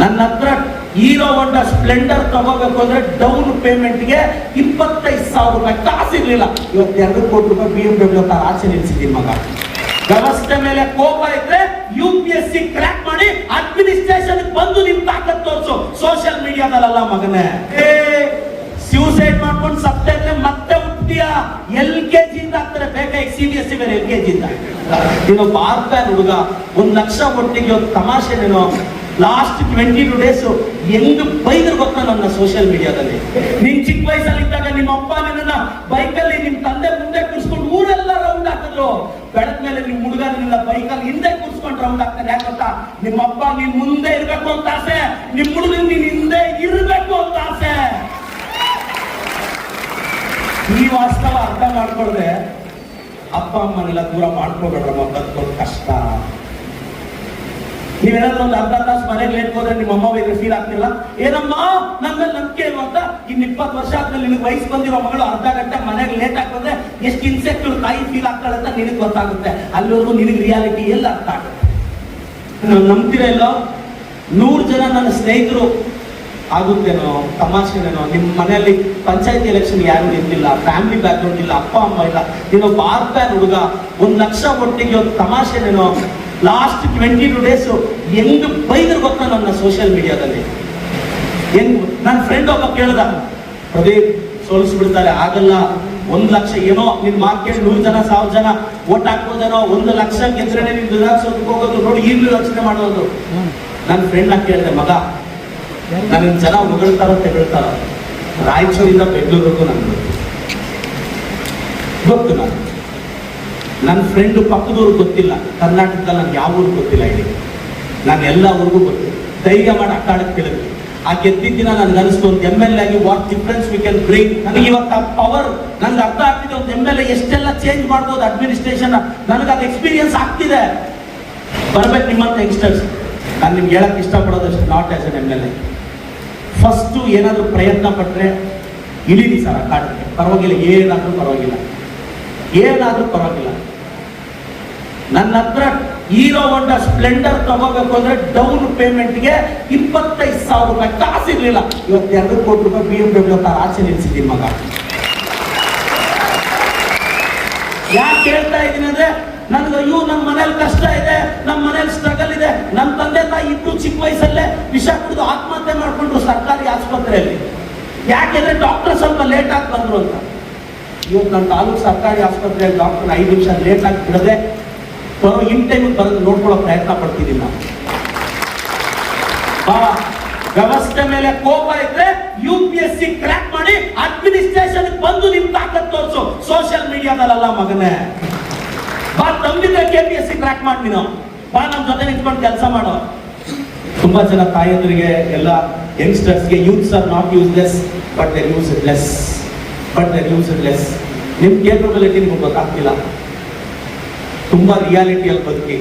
ನನ್ನ ಹತ್ರ ಹೀರೋ ಹೊಂಡ ಸ್ಪ್ಲೆಂಡರ್ ತಗೋಬೇಕು ಅಂದ್ರೆ ಡೌನ್ ಪೇಮೆಂಟ್ಗೆ ಇಪ್ಪತ್ತೈದು ಸಾವಿರ ರೂಪಾಯಿ ಕಾಸು ಇರ್ಲಿಲ್ಲ ಇವತ್ತು ಎರಡು ಕೋಟಿ ರೂಪಾಯಿ ಬಿ ಎಂ ಡಬ್ಲ್ಯೂ ಕಾರ್ ಆಚೆ ನಿಲ್ಸಿದ್ದೀನಿ ಮಗ. ವ್ಯವಸ್ಥೆ ಮೇಲೆ ಕೋಪ ಇದ್ರೆ U P S C crack ಮಾಡಿ ಅಡ್ಮಿನಿಸ್ಟ್ರೇಷನ್ ಬಂದು ನಿಮ್ ತಾಕತ್ ತೋರಿಸು. ಸೋಷಿಯಲ್ ಮೀಡಿಯಾದಲ್ಲ ಮಗನೇ. ಸ್ಯೂಸೈಡ್ ಮಾಡ್ಕೊಂಡು ಸತ್ತಂದ್ರೆ ಮತ್ತೆ ಹುಟ್ಟಿಯ? ಎಲ್ ಕೆ ಜಿ ಇಂದ ಆಗ್ತಾರೆ. ಬೇಕಾಗಿ ಸಿ ಬಿ ಎಸ್ ಸಿ ಮೇಲೆ ಎಲ್ ಕೆ ಜಿ ಇಂದ. ಇನ್ನು ಭಾರತ ಹುಡುಗ, ಒಂದ್ ಲಕ್ಷ ಒಟ್ಟಿಗೆ ತಮಾಷೆ ನೀನು ಲಾಸ್ಟ್ ಟ್ವೆಂಟಿ ಟು ಡೇಸ್ ಎಂದು ಬೈದ್ರು ಗೊತ್ತಾ ನನ್ನ ಸೋಷಿಯಲ್ ಮೀಡಿಯಾದಲ್ಲಿ ನಿನ್ ಚಿಕ್ಕ ವಯಸ್ಸಲ್ಲಿ ಇದ್ದಾಗ ನಿಮ್ಮ ಅಪ್ಪ ನಿನ್ನ ಬೈಕಲ್ಲಿ ನಿಮ್ ತಂದೆ ಮುಂದೆ ಕೂರಿಸ್ಕೊಂಡು ಊರೆಲ್ಲ ರೌಂಡ್ ಹಾಕಿದ್ರು. ಬೆಳದ ಮೇಲೆ ನಿಮ್ ಹುಡುಗ ನಿನ್ನ ಬೈಕಲ್ಲಿ ಹಿಂದೆ ಕೂರಿಸ್ಕೊಂಡು ರೌಂಡ್ ಹಾಕ್ತಾನೆ. ಯಾಕೆ ಗೊತ್ತಾ? ನಿಮ್ಮ ಅಪ್ಪ ನೀನ್ ಮುಂದೆ ಇರ್ಬೇಕು ಅಂತ ಆಸೆ. ನಿಮ್ ಹುಡುಗ ನೀನ್ ಹಿಂದೆ ಇರ್ಬೇಕು ಅಂತ ಆಸೆ. ಈ ವಾಸ್ತವ ಅರ್ಥ ಮಾಡ್ಕೊಳ್ದೆ, ಅಪ್ಪ ಅಮ್ಮನೆಲ್ಲ ದೂರ ಮಾಡ್ಕೋಬೇಡ್ರಮ್ಮ, ಬದುಕೋದು ಕಷ್ಟ. ನೀವೇನಾದ್ರೂ ಒಂದು ಅರ್ಧ ತಾಸು ಮನೆಗೆ ಲೇಟ್ ಹೋದ್ರೆ ನಿಮ್ಮ ಅಮ್ಮ ಬೇಕು ಫೀಲ್ ಆಗ್ತಿಲ್ಲ? ಏನಮ್ಮ? ನನ್ನ ನಂಬಿಕೆ ಅಂತ? ಇನ್ನು ಇಪ್ಪತ್ತು ವರ್ಷ ಆದ್ಮೇಲೆ ನಿನಗೆ ವಯಸ್ಸು ಬಂದಿರೋ ಮಗಳು ಅರ್ಧ ಗಂಟೆ ಮನೆಗೆ ಲೇಟ್ ಹಾಕಿದ್ರೆ ಎಷ್ಟು ಇನ್ಸೆಕ್ಟ್ ತಾಯಿ ಫೀಲ್ ಆಗ್ತಾಳೆ ಅಂತ ನಿನಗೆ ಗೊತ್ತಾಗುತ್ತೆ. ಅಲ್ಲಿವರೆಗೂ ನಿನಗೆ ರಿಯಾಲಿಟಿ ಎಲ್ಲ ಅರ್ಥ ಆಗುತ್ತೆ? ನಾನು ನಂಬ್ತೀರ ಇಲ್ಲ ನೂರು ಜನ ನನ್ನ ಸ್ನೇಹಿತರು ಆಗುತ್ತೇನೋ, ತಮಾಷೆನೇನೋ ನಿಮ್ಮ ಮನೆಯಲ್ಲಿ ಪಂಚಾಯತಿ ಎಲೆಕ್ಷನ್ ಯಾರು ನಿಂತಿಲ್ಲ ಫ್ಯಾಮಿಲಿ ಬ್ಯಾಕ್ಗ್ರೌಂಡ್ ಇಲ್ಲ, ಅಪ್ಪ, ಅಮ್ಮ ಇಲ್ಲ ನೀನು ಬಾರ್ಪ್ಯಾನ್ ಹುಡುಗ, ಒಂದು ಲಕ್ಷ ಒಟ್ಟಿಗೆ ಒಂದು ತಮಾಷೆನೇನೋ ಲಾಸ್ಟ್ ಟ್ವೆಂಟಿ ಟು ಡೇಸ್ ಎಂದು ಬೈದ್ರು ಗೊತ್ತಾ ನನ್ನ ಸೋಷಿಯಲ್ ಮೀಡಿಯಾದಲ್ಲಿ ಹೆಂಗ್ ನನ್ನ ಫ್ರೆಂಡ್ ಒಬ್ಬ ಕೇಳ್ದ, ಪ್ರದೀಪ್, ಸೋಲಿಸ್ಬಿಡ್ತಾರೆ, ಆಗಲ್ಲ. ಒಂದ್ ಲಕ್ಷ ಏನೋ ನಿನ್ ಮಾರ್ಕೆಟ್ ನೂರು ಜನ, ಸಾವಿರ ಜನ ಓಟ್ ಹಾಕೋದೇನೋ ಒಂದು ಲಕ್ಷ ಗೆದ್ರೆ ನಿನ್ ವಿಧಾನಸೌಧಕ್ಕೆ ಹೋಗೋದು ನೋಡಿ, ಈಗಲೂ ಯೋಚನೆ ಮಾಡೋದು. ನನ್ನ ಫ್ರೆಂಡ್ ಕೇಳಿದೆ, ಮಗ ನನ್ನ ಜನ ಹೊಗಳ್ತಾರೋ, ತೆಗಳ್ತಾರೋ? ರಾಯಚೂರಿಂದ ಬೆಂಗಳೂರಿಗೂ ಗೊತ್ತು. ಗೊತ್ತು ನಾನು ನನ್ನ ಫ್ರೆಂಡ್ ಪಕ್ಕದವ್ರಿಗೆ ಗೊತ್ತಿಲ್ಲ. ಕರ್ನಾಟಕದಲ್ಲಿ ನನಗೆ ಯಾವ ಊರು ಗೊತ್ತಿಲ್ಲ ಇಲ್ಲಿ. ನಾನು ಎಲ್ಲ ಊರಿಗೂ ಗೊತ್ತು. ಧೈರ್ಯ ಮಾಡಿ ಅಕ್ಕಾಡಕ್ಕೆ ಕೇಳಿದ್ವಿ ಆ ಗೆದ್ದಿದ್ದ ದಿನ ನನ್ಗೆ ಅನಿಸ್ತು, ಒಂದು ಎಂ ಎಲ್ ಆಗಿ what difference we can bring ನನಗೆ ಇವತ್ತು ಆ ಪವರ್ ನನ್ಗೆ ಅರ್ಥ ಆಗ್ತಿದೆ ಒಂದು ಎಂ ಎಲ್ ಎ ಎಷ್ಟೆಲ್ಲ ಚೇಂಜ್ ಮಾಡ್ಬೋದು ಅಡ್ಮಿನಿಸ್ಟ್ರೇಷನ್ ನನಗೆ ಅದು ಎಕ್ಸ್ಪೀರಿಯನ್ಸ್ ಆಗ್ತಿದೆ. ಬರ್ಬೇಕು ನಿಮ್ಮಂತ ಯಂಗ್ಸ್ಟರ್ಸ್ ನಾನು ನಿಮ್ಗೆ ಹೇಳಕ್ಕೆ ಇಷ್ಟಪಡೋದಷ್ಟು not as N M L A first ಏನಾದರೂ ಪ್ರಯತ್ನ ಪಟ್ಟರೆ ಇಳೀರಿ ಸರ್ ಆ ಕಾಡಕ್ಕೆ ಪರವಾಗಿಲ್ಲ, ಏನಾದರೂ ಪರವಾಗಿಲ್ಲ. ಏನಾದರೂ ಪರವಾಗಿಲ್ಲ. ನನ್ನ ಹತ್ರ ಹೀರೋ ಹೊಂಡ ಸ್ಪ್ಲೆಂಡರ್ ತಗೋಬೇಕು ಅಂದ್ರೆ ಡೌನ್ ಪೇಮೆಂಟ್ಗೆ ಇಪ್ಪತ್ತೈದು ಸಾವಿರ ರೂಪಾಯಿ ಕಾಸು ಇರ್ಲಿಲ್ಲ ಇವತ್ತು ಎರಡು ಕೋಟಿ ರೂಪಾಯಿ ಬಿ ಎಂ ಡಬ್ಲ್ಯೂ ಕಾರ್ ಆಚೆ ನಿಲ್ಸಿದ್ದೀನಿ ಮಗ. ಯಾಕೆ ಹೇಳ್ತಾ ಇದ್ದೀನಿ ಅಂದ್ರೆ ನನ್ಗೆ ಅಯ್ಯೋ ನಮ್ಮ ಮನೇಲಿ ಕಷ್ಟ ಇದೆ ನಮ್ಮ ಮನೇಲಿ ಸ್ಟ್ರಗಲ್ ಇದೆ. ನಮ್ಮ ತಂದೆ ತಾಯಿ ಇಬ್ರು ಚಿಕ್ಕ ವಯಸ್ಸಲ್ಲೇ ವಿಷ ಕುಡಿದು ಆತ್ಮಹತ್ಯೆ ಮಾಡ್ಕೊಂಡ್ರು ಸರ್ಕಾರಿ ಆಸ್ಪತ್ರೆಯಲ್ಲಿ. ಯಾಕೆಂದ್ರೆ ಡಾಕ್ಟರ್ ಸ್ವಲ್ಪ ಲೇಟ್ ಆಗಿ ಬಂದ್ರು ಅಂತ. ಇವತ್ತು ನನ್ನ ತಾಲೂಕು ಸರ್ಕಾರಿ ಆಸ್ಪತ್ರೆಯಲ್ಲಿ ಡಾಕ್ಟರ್ ಐದು ನಿಮಿಷ ಲೇಟ್ ಆಗಿ ಬಿಡದೆ ಬರೋ ಇನ್ ಟೈಮ್ ಬರೋದು ನೋಡ್ಕೊಳ್ಳೋ ಪ್ರಯತ್ನ ಬಹಳ ವ್ಯವಸ್ಥೆ ಮೇಲೆ ಕೋಪ ಇದ್ರೆ U P S C crack ಮಾಡಿ ಅಡ್ಮಿನಿಸ್ಟ್ರೇಷನ್ ಬಂದು ನಿಮ್ ತಾಕತ್ ತೋರಿಸು. ಸೋಷಿಯಲ್ ಮೀಡಿಯಾದಲ್ಲ ಮಗನೇ. ಬಾ, ತಂದಿದ್ರೆ K P S C crack ಮಾಡಿ ನೀನು. ಬಾ ನಮ್ಮ ಜೊತೆ ನಿಂತ್ಕೊಂಡು ಕೆಲಸ ಮಾಡೋ. ತುಂಬಾ ಜನ ತಾಯಂದ್ರಿಗೆ, ಎಲ್ಲ ಯಂಗ್ಸ್ಟರ್ಸ್ಗೆ youths are not useless but less but less ನಿಮ್ ಕೇಪಬಿಲಿಟಿ ನಿಮ್ಗೆ ಗೊತ್ತಾಗ್ತಿಲ್ಲ. ತುಂಬಾ ರಿಯಾಲಿಟಿಯಲ್ಲಿ ಬದುಕಿ.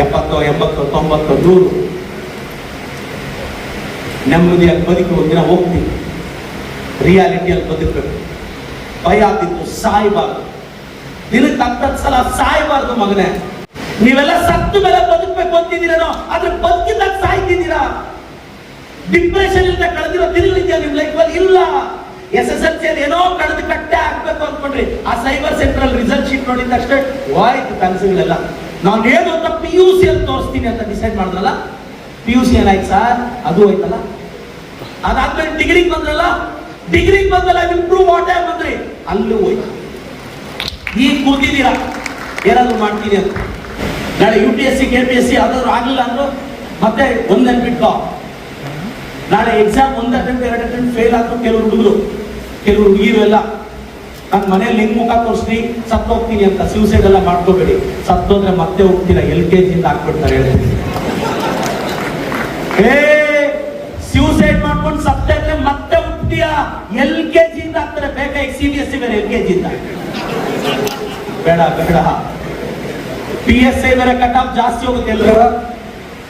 ಎಪ್ಪತ್ತೋ, ಎಂಬತ್ತೋ, ತೊಂಬತ್ತೋ, ನೂರು. ನೆಮ್ಮದಿಯಾಗಿ ಬದುಕಿ ಒಂದಿನ ಹೋಗ್ತೀವಿ ರಿಯಾಲಿಟಿಯಲ್ಲಿ ಬದುಕಬೇಕು. ಭಯ ಆಗ್ತಿತ್ತು ಸಾಯ್ಬಾರ್ದು. ದಿನಕ್ಕೆ ಹತ್ತತ್ತು ಸಲ ಸಾಯ್ಬಾರ್ದು ಮಗನೇ. ನೀವೆಲ್ಲ ಸತ್ತು ಮೇಲೆ ಬದುಕಬೇಕು ಅಂತಿದ್ದೀರೇನೋ, ಆದ್ರೆ ಬದುಕಿದಾಗ ಸಾಯ್ತಿದ್ದೀರಾ? ಡಿಪ್ರೆಷನ್ ಇಂದ ಕಳೆದಿರೋ ದಿನಗಳಿದೆಯಾ ನಿಮ್ ಲೈಫಲ್ಲಿ ಇಲ್ಲ. ಎಸ್ ಎಸ್ ಎಲ್ ಸಿ ಏನೋ ಕಳೆದು ಕಟ್ಟೆ ಹಾಕ್ಬೇಕು ಅನ್ಕೊಂಡ್ರಿ ಆ ಸೈಬರ್ ಸೆಂಟರ್ ಅಲ್ಲಿ ರಿಸಲ್ಟ್ ಶೀಟ್ ನೋಡಿದ ತಕ್ಷಣ ಹೋಯ್ತು ಕನಸುಗಳೆಲ್ಲ ನಾನು ಏನು ಅಂತ ಪಿ ಯು ಸಿ ಅಲ್ಲಿ ತೋರಿಸ್ತೀನಿ ಅಂತ ಡಿಸೈಡ್ ಮಾಡಿದ್ರಲ್ಲ? ಪಿ ಯು ಸಿ ಏನಾಯ್ತು ಸರ್? ಅದು ಹೋಯ್ತಲ್ಲ. ಅದಾದ್ಮೇಲೆ ಡಿಗ್ರಿಗೆ ಬಂದ್ರಲ್ಲ? ಡಿಗ್ರಿಗೆ ಬಂದಲ್ಲ ಇಂಪ್ರೂವ್ ವಾಟೇ ಬಂದ್ರಿ? ಅಲ್ಲೂ ಹೋಯ್ತು. ಈಗ ಕೂತಿದ್ದೀರಾ? ಏನಾದ್ರು ಮಾಡ್ತೀನಿ ಅಂತ. ನಾಳೆ U P S C K P S C ಯಾವ್ದಾದ್ರು ಆಗಲಿಲ್ಲ ಅಂದ್ರು ಮತ್ತೆ ಒಂದ್ ನೆನ್ಪಿಟ್ಕೋ ನಾಳೆ ಎಕ್ಸಾಮ್ ಒಂದ್ ಅಟೆಂಪ್ಟ್ ಎರಡು ಅಟೆಂಪ್ಟ್ ಫೇಲ್ ಆದ್ರು ಕೆಲವು ಹುಡುಗರು ಕೆಲವರು ಎಲ್ಲ ನನ್ನ ಮನೇಲಿ ಹೆಂಗ್ ಮುಖ ತೋರಿಸ್ತೀನಿ ಸತ್ತು ಹೋಗ್ತೀನಿ ಅಂತ ಸೂಸೈಡ್ ಎಲ್ಲ ಮಾಡ್ಕೋಬೇಡಿ. ಸತ್ತೋದ್ರೆ ಮತ್ತೆ ಹೋಗ್ತೀರಾ, ಎಲ್ ಕೆ ಜಿಯಿಂದ ಹಾಕ್ಬಿಡ್ತಾರೆ ಸ್ಯೂಸೈಡ್ ಮಾಡ್ಕೊಂಡು ಸತ್ತೆ ಮತ್ತೆ ಹುಟ್ಟಿಯ? ಎಲ್ ಕೆ ಜಿಯಿಂದ ಹಾಕ್ತಾರೆ ಬೇಕಾಗಿ ಸಿ ಬಿ ಎಸ್ ಸಿ ಬೇರೆ ಎಲ್ ಕೆ ಜಿಯಿಂದ ಬೇಡ ಬೇಡ. ಪಿ ಎಸ್ ಐ ಬೇರೆ ಕಟ್ ಆಫ್ ಜಾಸ್ತಿ ಹೋಗುತ್ತೆ ಎಲ್ಲರೂ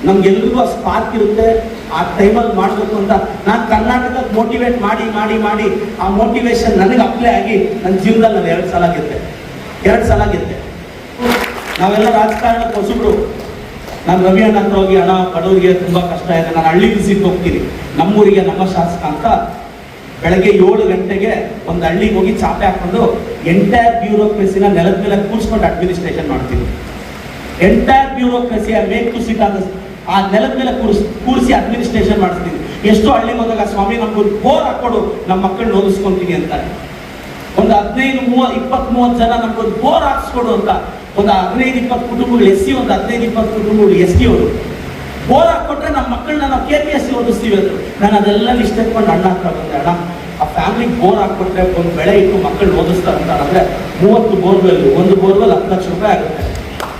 ನಮ್ಗೆಲ್ರಿಗೂ ಆ ಸ್ಪಾರ್ಕ್ ಇರುತ್ತೆ. ಆ ಟೈಮಲ್ಲಿ ಮಾಡಬೇಕು ಅಂತ ನಾನು ಕರ್ನಾಟಕ ಮೋಟಿವೇಟ್ ಮಾಡಿ ಮಾಡಿ ಮಾಡಿ ಆ ಮೋಟಿವೇಶನ್ ನನಗೆ ಅಪ್ಲೈ ಆಗಿ ನನ್ನ ಜೀವನದಲ್ಲಿ ನಾನು ಎರಡು ಸಲ ಗೆದ್ದೆ. ಎರಡು ಸಲ ಗೆದ್ದೆ. ನಾವೆಲ್ಲ ರಾಜಕಾರಣಕ್ಕೆ ಹೊಸಬ್ರು. ನಾನು ರವಿ ಅಣ್ಣ ಹತ್ರ ಹೋಗಿ ಹಣ ಬಡವರಿಗೆ ತುಂಬಾ ಕಷ್ಟ ಇದೆ, ನಾನು ಹಳ್ಳಿ ವಿಸಿಟ್ ಹೋಗ್ತೀನಿ. ನಮ್ಮೂರಿಗೆ ನಮ್ಮ ಶಾಸಕ ಅಂತ ಬೆಳಗ್ಗೆ ಏಳು ಗಂಟೆಗೆ ಒಂದು ಹಳ್ಳಿಗೆ ಹೋಗಿ ಚಾಪೆ ಹಾಕೊಂಡು ಎಂಟೈರ್ ಬ್ಯೂರೋಕ್ರೆಸಿನ ನೆಲದ ಮೇಲೆ ಕೂರಿಸ್ಕೊಂಡು ಅಡ್ಮಿನಿಸ್ಟ್ರೇಷನ್ ಮಾಡ್ತೀನಿ. ಎಂಟೈರ್ ಬ್ಯೂರೋಕ್ರೆಸಿಯ ಮೇಕ್ ಟು ಸಿಟ್ ಆದ ಆ ನೆಲದ ಮೇಲೆ ಕೂರ್ಸಿ, ಕೂರಿಸಿ ಅಡ್ಮಿನಿಸ್ಟ್ರೇಷನ್ ಮಾಡಿಸ್ತೀನಿ. ಎಷ್ಟೋ ಹಳ್ಳಿ ಹೋದಾಗ ಸ್ವಾಮಿ ನಮ್ಗೊಂದು ಬೋರ್ ಹಾಕ್ಕೊಡು ನಮ್ಮ ಮಕ್ಕಳನ್ನ ಓದಿಸ್ಕೊಂತೀನಿ ಅಂತಾರೆ. ಒಂದು ಹದಿನೈದು, ಮೂವ ಇಪ್ಪತ್ತ್ ಮೂವತ್ತು ಜನ ನಮ್ಗೊಂದು ಬೋರ್ ಹಾಕ್ಸ್ಕೊಡು ಅಂತ, ಒಂದು ಹದಿನೈದು, ಇಪ್ಪತ್ತು ಕುಟುಂಬಗಳು ಎಸ್ ಸಿ ಒಂದು ಹದಿನೈದು, ಇಪ್ಪತ್ತು ಕುಟುಂಬಗಳು ಎಸ್ ಟಿ ಅವರು. ಬೋರ್ ಹಾಕ್ಕೊಟ್ರೆ ನಮ್ಮ ಮಕ್ಕಳನ್ನ ನಾವು ಕೆ ಪಿ ಎಸ್ ಸಿ ಓದಿಸ್ತೀವಿ ಅಂದರು. ನಾನು ಅದೆಲ್ಲ ಎತ್ಕೊಂಡು ಅಣ್ಣ ಹತ್ರ ಬಂದೆ, ಅಣ್ಣ, ಆ ಫ್ಯಾಮಿಲಿ ಬೋರ್ ಹಾಕ್ಕೊಟ್ರೆ ಒಂದು ಬೆಳೆ ಇಟ್ಟು ಮಕ್ಕಳು ಓದಿಸ್ತಾರೆ ಅಂತ ಅಂದರೆ ಮೂವತ್ತು ಬೋರ್ವೆಲ್ ಒಂದು ಬೋರ್ವೆಲ್ ಹತ್ತು ಲಕ್ಷ ರೂಪಾಯಿ ಆಗುತ್ತೆ.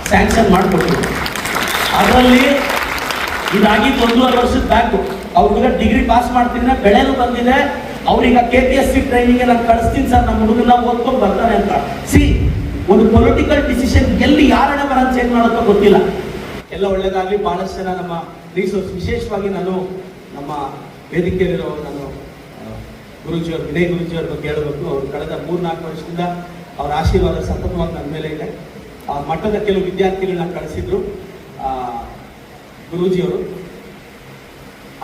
ಸ್ಯಾಂಕ್ಷನ್ ಮಾಡಿಕೊಡ್ತೀವಿ ಅದರಲ್ಲಿ ಇದಾಗಿದ್ದು ಒಂದೂವರೆ ವರ್ಷದ ಬ್ಯಾಕು ಅವ್ರಿಗೆ ಡಿಗ್ರಿ ಪಾಸ್ ಮಾಡ್ತೀನಿ ಬೆಳೆಯಲು ಬಂದಿದೆ. ಅವ್ರೀಗ K P S C training ನಾನು ಕಳಿಸ್ತೀನಿ ಸರ್, ನಮ್ಮ ಹುಡುಗನ ಓದ್ಕೊಂಡು ಬರ್ತಾನೆ ಅಂತ. ಸಿ ಒಂದು ಪೊಲಿಟಿಕಲ್ ಡಿಸಿಷನ್ ಎಲ್ಲಿ ಯಾರನ್ನ ಬರ ಚೇಂಜ್ ಮಾಡೋಕ್ಕೋ ಗೊತ್ತಿಲ್ಲ. ಎಲ್ಲ ಒಳ್ಳೇದಾಗಲಿ ಬಹಳಷ್ಟು ಜನ ನಮ್ಮ ರಿಸೋರ್ಸ್ ವಿಶೇಷವಾಗಿ ನಾನು ನಮ್ಮ ವೇದಿಕೆಯಲ್ಲಿರೋ ನಾನು ಗುರುಜಿಯವ್ರ ವಿನಯ್ ಗುರುಜಿಯವ್ರ ಬಗ್ಗೆ ಹೇಳಬೇಕು. ಅವರು ಕಳೆದ ಮೂರ್ನಾಲ್ಕು ವರ್ಷದಿಂದ ಅವರ ಆಶೀರ್ವಾದ ಸತತವಾಗಿ ನನ್ನ ಮೇಲೆ ಇದೆ. ಆ ಮಠದ ಕೆಲವು ವಿದ್ಯಾರ್ಥಿಗಳನ್ನ ಕಳಿಸಿದ್ರು. ಗುರೂಜಿಯವರು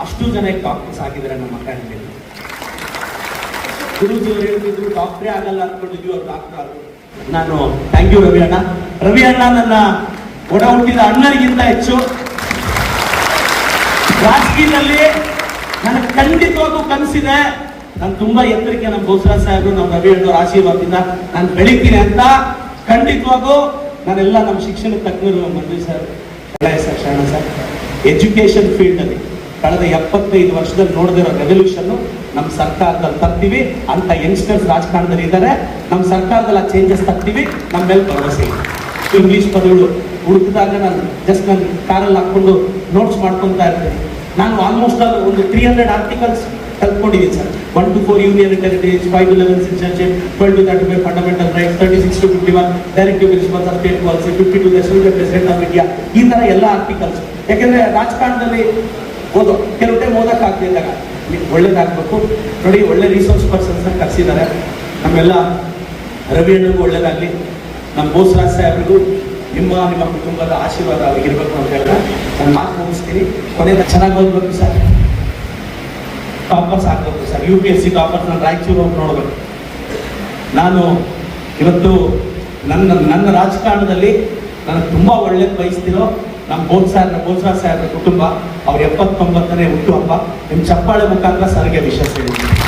ಅಷ್ಟು ಜನಕ್ಕೆ ಡಾಕ್ಟರ್ಸ್ ಆಗಿದ್ದಾರೆ ನಮ್ಮ ಅಕಾಡೆಮಿಯಲ್ಲಿ ಗುರೂಜಿಯವರು ಹೇಳ್ತಿದ್ರು ಡಾಕ್ಟ್ರೇ ಆಗಲ್ಲ ಅನ್ಕೊಂಡಿದ್ವಿ ಅವ್ರು ಡಾಕ್ಟರ್ ಆದ್ರು. ನಾನು ಥ್ಯಾಂಕ್ ಯು ರವಿ ಅಣ್ಣ. ರವಿ ಅಣ್ಣ ನನ್ನ ಒಡ ಹುಟ್ಟಿದ ಅಣ್ಣನಿಗಿಂತ ಹೆಚ್ಚು. ರಾಜಕೀಯದಲ್ಲಿ ನನಗೆ ಖಂಡಿತವಾಗೂ ಕನಸಿದೆ. ನಾನು ತುಂಬಾ ಎತ್ತರಕ್ಕೆ ನಮ್ಮ ಬೋಸರಾಜ್ ಸಾಹೇಬರು, ನಮ್ಮ ರವಿ ಅಣ್ಣವ್ರ ಆಶೀರ್ವಾದದಿಂದ ನಾನು ಬೆಳಿತೀನಿ ಅಂತ ಖಂಡಿತವಾಗೂ ನಾನೆಲ್ಲ ನಮ್ಮ ಶಿಕ್ಷಣ ತಜ್ಞರು Manju sir Sharana sir. Education field ಅಲ್ಲಿ ಕಳೆದ ಎಪ್ಪತ್ತೈದು ವರ್ಷದಲ್ಲಿ ನೋಡಿದಿರೋ ರೆವಲ್ಯೂಷನ್ ನಮ್ಮ ಸರ್ಕಾರದಲ್ಲಿ ತರ್ತೀವಿ. ಅಂತ ಯಂಗ್ಸ್ಟರ್ಸ್ ರಾಜಕಾರಣದಲ್ಲಿ ಇದ್ದಾರೆ ನಮ್ಮ ಸರ್ಕಾರದಲ್ಲಿ ಆ ಚೇಂಜಸ್ ತರ್ತೀವಿ. ನಮ್ಮ ಮೇಲೆ ಭರವಸೆ ಇದೆ. ಇಂಗ್ಲೀಷ್ ಪದಗಳು ಹುಡುಕಿದಾಗ ನಾನು ಜಸ್ಟ್ ನಾನು ಕಾರಲ್ಲಿ ಹಾಕೊಂಡು ನೋಟ್ಸ್ ಮಾಡ್ಕೊತಾ ಇರ್ತೀನಿ. ನಾನು ಆಲ್ಮೋಸ್ಟ್ ಆಲ್ ಒಂದು three hundred articles ಕಲ್ತ್ಕೊಂಡಿದ್ದೀನಿ sir. One to four union territories five to eleven citizenship twelve to thirty five fundamental rights thirty one directive response of state policy fifty to president of India ಈ ಥರ ಎಲ್ಲ articles ಯಾಕೆಂದರೆ ರಾಜಕಾರಣದಲ್ಲಿ ಓದೋ, ಕೆಲವು time ಓದೋಕ್ಕಾಗ್ತಿದ್ದಾಗ ಒಳ್ಳೇದಾಗಬೇಕು. ನೋಡಿ, ಒಳ್ಳೆ resource ಪರ್ಸನ್ಸ್ನ ಕರೆಸಿದ್ದಾರೆ. ನಮ್ಮೆಲ್ಲ ರವಿ ಅಣ್ಣಗೂ ಒಳ್ಳೇದಾಗಲಿ. ನಮ್ಮ ಬೋಸರಾಜ್ ಸಾಹೇಬ್ರಿಗೂ ನಿಮ್ಮ ನಿಮ್ಮ ಕುಟುಂಬದ ಆಶೀರ್ವಾದ ಅವ್ರಿಗೆ ಇರಬೇಕು ಅಂತ ಹೇಳಿದ್ರೆ ನಾನು ಮಾತು ಮುಗಿಸ್ತೀನಿ. ಕೊನೆಯ ಚೆನ್ನಾಗಿ ಓದ್ಬೇಕು ಸರ್. ಟಾಪರ್ಸ್ ಆಗಬೇಕು sir. U P S C toppers ನಾನು ರಾಯಚೂರು ಹೋಗಿ ನೋಡಬೇಕು. ನಾನು ಇವತ್ತು ನನ್ನ ನನ್ನ ರಾಜಕಾರಣದಲ್ಲಿ ನನಗೆ ತುಂಬ ಒಳ್ಳೇದು ಬಯಸ್ತಿರೋ ನಮ್ಮ ಬೋಧ ಸಾಹೇಬ್ರ ಬೋಧ ಸಾಹೇಬ್ರ ಕುಟುಂಬ, ಅವ್ರ ಎಪ್ಪತ್ತೊಂಬತ್ತನೇ ಹುಟ್ಟುಹಬ್ಬ ನಿಮ್ಮ ಚಪ್ಪಾಳೆ ಮುಖಾಂತರ ಸರ್ಗೆ ವಿಶ್ವಾಸ ಹೇಳಿದ್ದೀನಿ